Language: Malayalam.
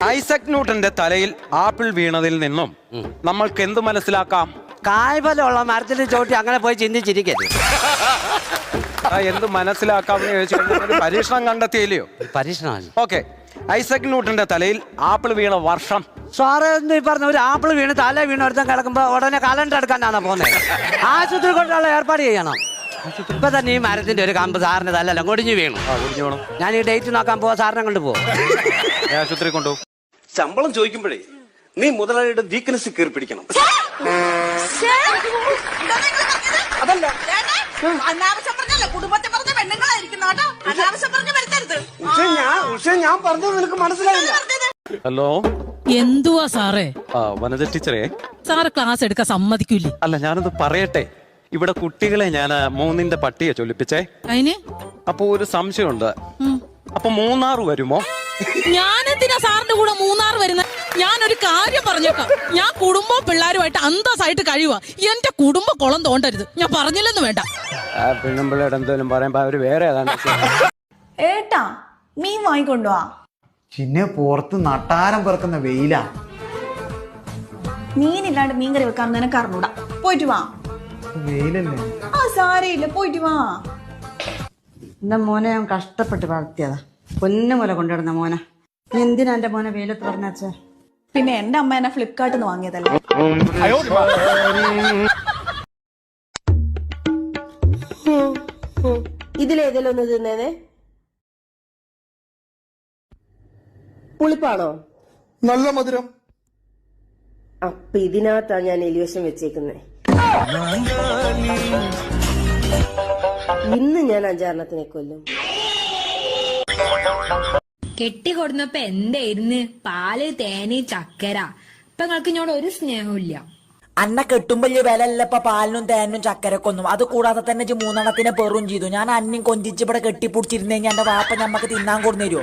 ഐസക് ന്യൂട്ടന്റെ തലയിൽ ആപ്പിൾ വീണതിൽ നിന്നും നമ്മൾക്ക് എന്ത് മനസ്സിലാക്കാം? കായ്ഫലമുള്ള മരത്തിൽ ചോട്ടി അങ്ങനെ പോയി ചിന്തിച്ചിരിക്കരുത്. ആ, എന്ത് മനസ്സിലാക്കാം എന്ന് ചോദിച്ചു കഴിഞ്ഞാൽ ഒരു പരീക്ഷണം കണ്ടെത്തിയില്ലയോ? പരീക്ഷണമാണ് ഓക്കെ. ഐസക് ന്യൂട്ടന്റെ തലയിൽ ആപ്പിൾ വീണ വർഷം. സാറേ എന്ന് ഈ പറഞ്ഞ ഒരു ആപ്പിൾ വീണ് തല വീണ് ഒരുത്തം കിടക്കുമ്പോ ഉടനെ കലണ്ടർ എടുക്കാനാണ് പോകുന്നത് ആശുപത്രി കൊണ്ടുള്ള ഏർപ്പാട് ചെയ്യണം. ഇപ്പൊ തന്നെ ഈ മരത്തിന്റെ ഒരു കമ്പ് സാറിന് തലല്ല കൊടിഞ്ഞു വീണു. ആ ഞാൻ ഈ ഡേറ്റ് നോക്കാൻ പോവാ സാറിനെ കൊണ്ട് പോകും ആശുപത്രി കൊണ്ടുപോകും. ശമ്പളം ചോദിക്കുമ്പോഴേ നീ മുതലാളിയുടെ വീക്ക്നെസ് കയറി പിടിക്കണം. അതല്ല. അനാവശ്യം പറഞ്ഞല്ലേ? കുടുംബത്തെ പറഞ്ഞ പെണ്ണുങ്ങളായിരിക്കും കേട്ടോ. അനാവശ്യം പറഞ്ഞ് വരുത്തരുത്. പക്ഷെ ഞാൻ ഞാൻ പറഞ്ഞത് നിനക്ക് മനസ്സിലായില്ല. ഹലോ? എന്തുവാ സാറേ? ആ വനജ ടീച്ചറേ. സാറ് ക്ലാസ് എടുക്കാൻ സമ്മതിക്കൂലേ അല്ല ഞാനത് പറയട്ടെ. ഇവിടെ കുട്ടികളെ ഞാൻ മൂന്നിന്റെ പട്ടിയെ ചൊല്ലിപ്പിച്ചേ. അതിന്? അപ്പൊ ഒരു സംശയമുണ്ട്. അപ്പൊ മൂന്നാറ് വരുമോ? ഞാനെന്തിനാ സാറിന്റെ കൂടെ മൂന്നാർ വരുന്ന? ഞാനൊരു കാര്യം പറഞ്ഞേക്കാം. ഞാൻ കുടുംബവും പിള്ളേരുമായിട്ട് അന്തസ്സായിട്ട് കഴിയുക എന്റെ കുടുംബ കുളം തോണ്ടരുത്. ഞാൻ പറഞ്ഞില്ലെന്ന് വേണ്ട. പെണ്ണുമ്പിള്ളയുടെ എന്തെങ്കിലും പറയുമ്പോ അവർ വേറെ ഏട്ടാ മീൻ വാങ്ങിക്കൊണ്ടുവാ. പിന്നെ പുറത്ത് നട്ടാരം പിറക്കുന്ന വെയിലാ. മീനില്ലാണ്ട് മീൻ കറി വെക്കാൻ നിനക്ക് അറിഞ്ഞൂടാ. പോയിട്ട് വാ. വെയിലല്ലേ? ആ സാരയില്ല. പോയിട്ട് വാ. എന്റെ മോനെ ഞാൻ കഷ്ടപ്പെട്ട് വളർത്തിയതാ. പൊന്നു പോലെ കൊണ്ടുവരുന്ന മോനെ. നീ എന്തിനാ എന്റെ മോനെ വെയിലത്ത് പറഞ്ഞേ പിന്നെ എന്റെ അമ്മ എന്നെ ഫ്ലിപ്കാർട്ടിൽ നിന്ന് വാങ്ങിയതല്ലേ? ഇതിലേതെങ്കിലും ഒന്ന് തിന്നേനെ? പുളിപ്പാണോ? നല്ല മധുരം. അപ്പൊ ഇതിനകത്താ ഞാൻ എലിവേഷൻ വെച്ചേക്കുന്നേ. ഇന്ന് ഞാൻ അഞ്ചാറെണ്ണത്തിനെ കൊല്ലും. കെട്ടിക്കൊടുന്നപ്പോ എന്തായിരുന്നു? പാൽ തേന് ചക്കര. ഇപ്പൊ നിങ്ങൾക്ക് ഇങ്ങോട്ട് ഒരു സ്നേഹമില്ല അന്ന കെട്ടുമ്പോ വലിയ വിലല്ല ഇപ്പൊ പാലിനും തേനും ചക്കരക്കൊന്നും അത് കൂടാതെ തന്നെ മൂന്നെണ്ണത്തിനെ പെറും ചെയ്തു. ഞാൻ അന്നും കൊഞ്ചിച്ച് ഇവിടെ കെട്ടിപ്പിടിച്ചിരുന്നെങ്കിൽ എന്റെ വാപ്പ ഞമ്മക്ക് തിന്നാൻ കൊടുന്നേരോ